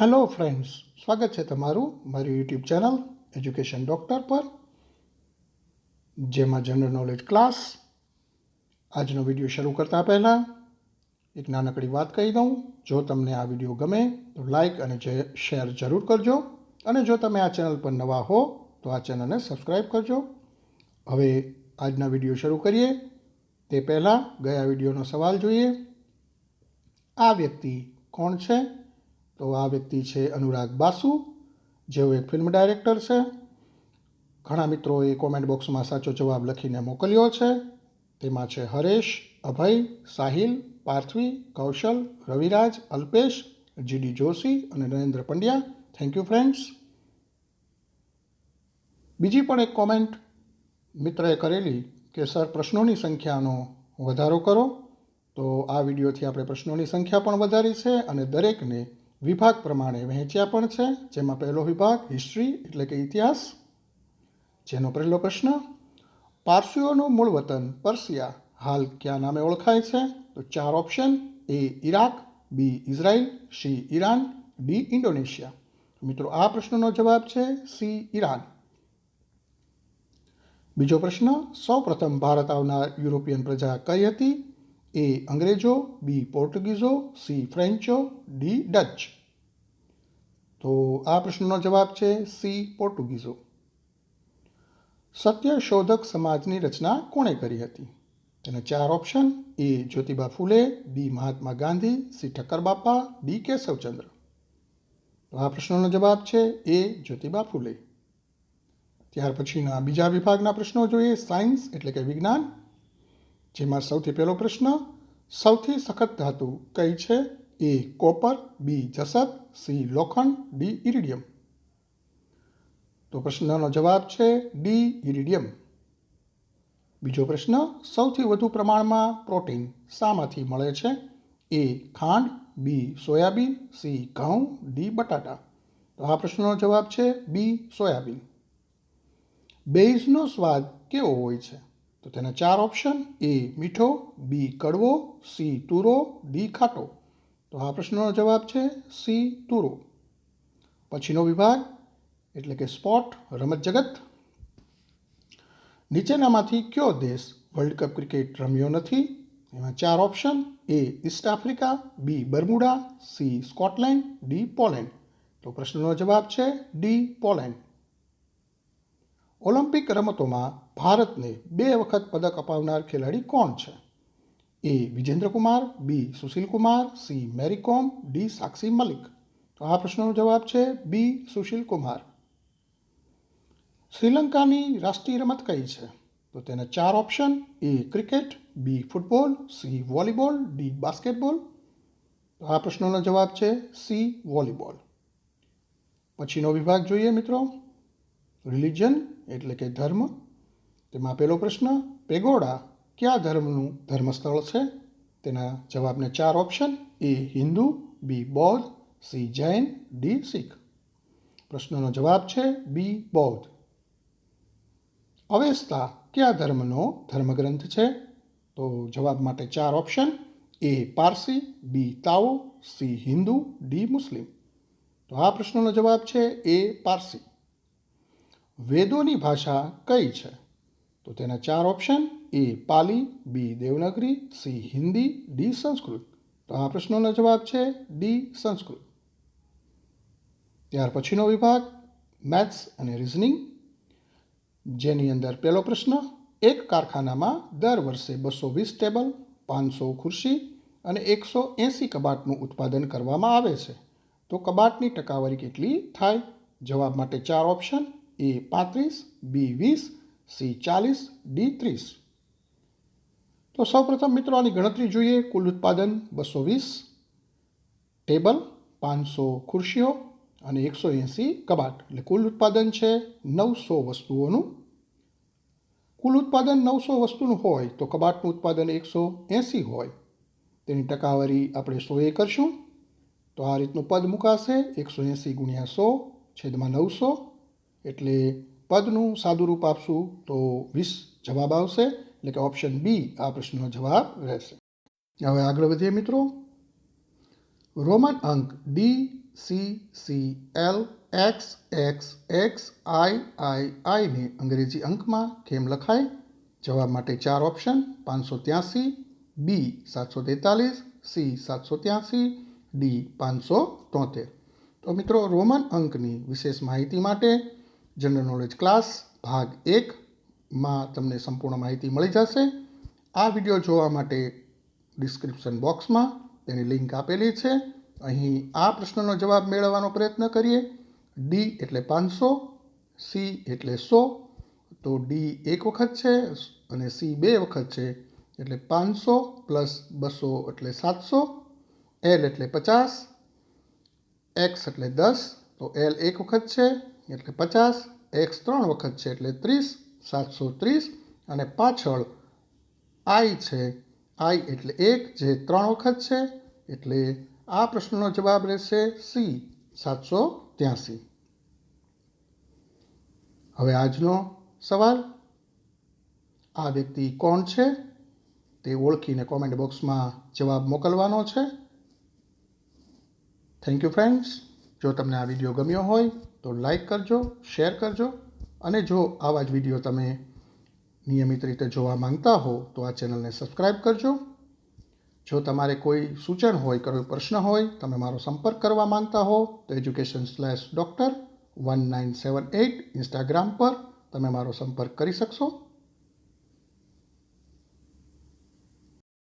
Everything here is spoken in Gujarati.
હેલો ફ્રેન્ડ્સ સ્વાગત છે તમારું મારી યુટ્યુબ ચેનલ એજ્યુકેશન ડૉક્ટર પર. જેમાં જનરલ નોલેજ ક્લાસ આજનો વીડિયો શરૂ કરતાં પહેલાં એક નાનકડી વાત કહી દઉં. જો તમને આ વીડિયો ગમે, તો લાઇક અને શેર જરૂર કરજો. અને જો તમે આ ચેનલ પર નવા હો, તો આ ચેનલને સબસ્ક્રાઈબ કરજો. હવે આજના વીડિયો શરૂ કરીએ. તે પહેલાં ગયા વિડીયોનો સવાલ જોઈએ. આ વ્યક્તિ કોણ છે? તો આ વ્યક્તિ છે અનુરાગ બાસુ, જેઓ એક ફિલ્મ ડાયરેક્ટર છે. ઘણા મિત્રોએ કોમેન્ટ બોક્સમાં સાચો જવાબ લખીને મોકલ્યો છે. તેમાં છે હરેશ, અભય, સાહિલ, પાર્થવી, કૌશલ, રવિરાજ, અલ્પેશ જીડી જોશી અને Narendra Pandya. Thank you friends બીજી પણ એક કોમેન્ટ મિત્રએ કરેલી કે સર પ્રશ્નોની સંખ્યાનો વધારો કરો. તો આ વિડીયોથી આપણે પ્રશ્નોની સંખ્યા પણ વધારી છે અને દરેકને વિભાગ પ્રમાણે વહેંચ્યા પણ છે. જેમાં પહેલો વિભાગ હિસ્ટ્રી એટલે કે ઇતિહાસ, જેનો પહેલો પ્રશ્ન, પારસીઓનું મૂળ વતન પર્સિયા, હાલ કયા નામે ઓળખાય છે? તો ચાર option, A Iraq B Israel, C Iran, D Indonesia. મિત્રો, આ પ્રશ્નનો જવાબ છે સી ઈરાન. બીજો પ્રશ્ન, સૌપ્રથમ ભારત આવનાર યુરોપિયન પ્રજા કઈ હતી? એ અંગ્રેજો, બી પોર્ટુગીઝો, સી ફ્રેન્ચો, ડી ડચ. તો આ પ્રશ્નનો જવાબ છે સી, પોર્ટુગીઝો. સત્ય શોધક સમાજની રચના કોણે કરી હતી? તેના ચાર option, A Jyotiba Phule, B Mahatma Gandhi, C Thakkar Bapa B Keshavchandra. તો આ પ્રશ્નનો જવાબ છે એ જ્યોતિબા ફૂલે. ત્યાર પછીના બીજા વિભાગના પ્રશ્નો જોઈએ સાયન્સ એટલે કે વિજ્ઞાન. જેમાં સૌથી પહેલો પ્રશ્ન, સૌથી સખત ધાતુ કઈ છે? એ કોપર બી જસત સી લોખંડ ડી ઇરિડિયમ તો પ્રશ્નનો જવાબ છે ડી ઇરિડિયમ બીજો પ્રશ્ન, સૌથી વધુ પ્રમાણમાં પ્રોટીન શામાંથી મળે છે? એ ખાંડ બી સોયાબીન સી ઘઉં ડી બટાટા. તો આ પ્રશ્નનો જવાબ છે બી સોયાબીન. બેઝનો સ્વાદ કેવો હોય છે? તો તેના ચાર ઓપ્શન એ મીઠો બી કડવો સી તુરો ડી ખાટો. તો આ પ્રશ્નનો જવાબ છે સી, તુરો. પછીનો વિભાગ, એટલે કે સ્પોટ, રમત જગત. નીચેનામાંથી કયો દેશ વર્લ્ડ કપ ક્રિકેટ રમ્યો નથી? એમાં ચાર option A East Africa B Bermuda C Scotland D Poland તો પ્રશ્નનો જવાબ છે ડી પોલેન્ડ ઓલિમ્પિક રમતોમાં ભારતને બે વખત પદક અપાવનાર ખેલાડી કોણ છે? A Vijender Kumar B Sushil Kumar C Mary Kom D Sakshi Malik તો આ પ્રશ્નનો જવાબ છે બી સુશીલ કુમાર શ્રીલંકાની રાષ્ટ્રીય રમત કઈ છે? તો તેના ચાર option A cricket B football C volleyball D basketball તો આ પ્રશ્નનો જવાબ છે સી વોલીબોલ પછીનો વિભાગ જોઈએ મિત્રો. રિલિજન એટલે કે ધર્મ. તેમાં પહેલો પ્રશ્ન, પેગોડા. કયા ધર્મનું ધર્મસ્થળ છે? તેના જવાબને ચાર ઓપ્શન એ હિન્દુ બી બૌદ્ધ સી જૈન ડી શીખ. પ્રશ્નનો જવાબ છે બી બૌદ્ધ. અવેસ્તા કયા ધર્મનો ધર્મગ્રંથ છે? તો જવાબ માટે ચાર option A Parsi B Tao C Hindu D Muslim. તો આ પ્રશ્નનો જવાબ છે એ પારસી. વેદોની ભાષા કઈ છે? તો તેના ચાર option A Pali, B Devanagari, C Hindi, D Sanskrit. તો આ પ્રશ્નોનો જવાબ છે ડી સંસ્કૃત. ત્યાર પછીનો વિભાગ, મેથ્સ અને રિઝનિંગ. જેની અંદર પહેલો પ્રશ્ન, એક કારખાનામાં દર વર્ષે બસો વીસ ટેબલ, પાંચસો ખુરશી અને એકસો એંસી કબાટનું ઉત્પાદન કરવામાં આવે છે. તો કબાટની ટકાવારી કેટલી થાય? જવાબ માટે ચાર ઓપ્શન, એ પાંત્રીસ, બી વીસ, સી ચાલીસ, ડી ત્રીસ. તો સૌપ્રથમ મિત્રો આની ગણતરી જોઈએ. કુલ ઉત્પાદન બસો વીસ, ટેબલ પાંચસો ખુરશીઓ અને એકસો એંસી કબાટ. એટલે કુલ ઉત્પાદન છે નવસો વસ્તુઓનું. કુલ ઉત્પાદન નવસો વસ્તુનું હોય તો કબાટનું ઉત્પાદન એકસો એંસી હોય. તેની ટકાવારી આપણે સોએ કરશું. તો આ રીતનું પદ મુકાશે એકસો એંસી ગુણ્યા સો છેદમાં નવસો. એટલે પદનું સાદું રૂપ આપશું તો વીસ જવાબ આવશે. એટલે કે ઓપ્શન બી આ પ્રશ્નનો જવાબ રહેશે. હવે આગળ વધીએ મિત્રો. રોમન અંક D C C L X X X I I આઈને અંગ્રેજી અંકમાં કેમ લખાય? જવાબ માટે ચાર ઓપ્શન પાંચસો ત્યાંસી બી સાતસો તેતાલીસ સી સાતસો ત્યાંસી ડી પાંચસો તોતેર. તો મિત્રો, રોમન અંકની વિશેષ માહિતી માટે જનરલ નોલેજ ક્લાસ ભાગ એકમાં તમને સંપૂર્ણ માહિતી મળી જશે. આ વીડિયો જોવા માટે ડિસ્ક્રિપ્શન બોક્સમાં તેની લિંક આપેલી છે. અહીં આ પ્રશ્નનો જવાબ મેળવવાનો પ્રયત્ન કરીએ. ડી એટલે પાંચસો સી એટલે સો, તો ડી એક વખત છે અને સી બે વખત છે એટલે પાંચસો પ્લસ બસો એટલે સાતસો એલ એટલે પચાસ એક્સ એટલે દસ, તો એલ એક વખત છે એટલે પચાસ એક્સ ત્રણ વખત છે એટલે ત્રીસ સાતસો ત્રીસ અને પાછળ આઈ છે. આઈ એટલે એક, જે ત્રણ વખત છે, એટલે આ પ્રશ્નનો જવાબ રહેશે સી, સાતસો ત્યાંસી. હવે આજનો સવાલ, આ વ્યક્તિ કોણ છે? તે ઓળખીને કોમેન્ટ બોક્સમાં જવાબ મોકલવાનો છે. થેન્ક યુ ફ્રેન્ડ્સ જો તમને આ વીડિયો ગમ્યો હોય, તો લાઈક કરજો, શેર કરજો. અને જો આવા જ વીડિયો તમે નિયમિત રીતે જોવા માંગતા હો, તો આ ચેનલને સબસ્ક્રાઈબ કરજો. જો તમારે કોઈ સૂચન હોય, કોઈ પ્રશ્ન હોય, તમે મારો સંપર્ક કરવા માંગતા હો, તો education slash doctor one nine seven eight Instagram પર તમે મારો સંપર્ક કરી શકશો.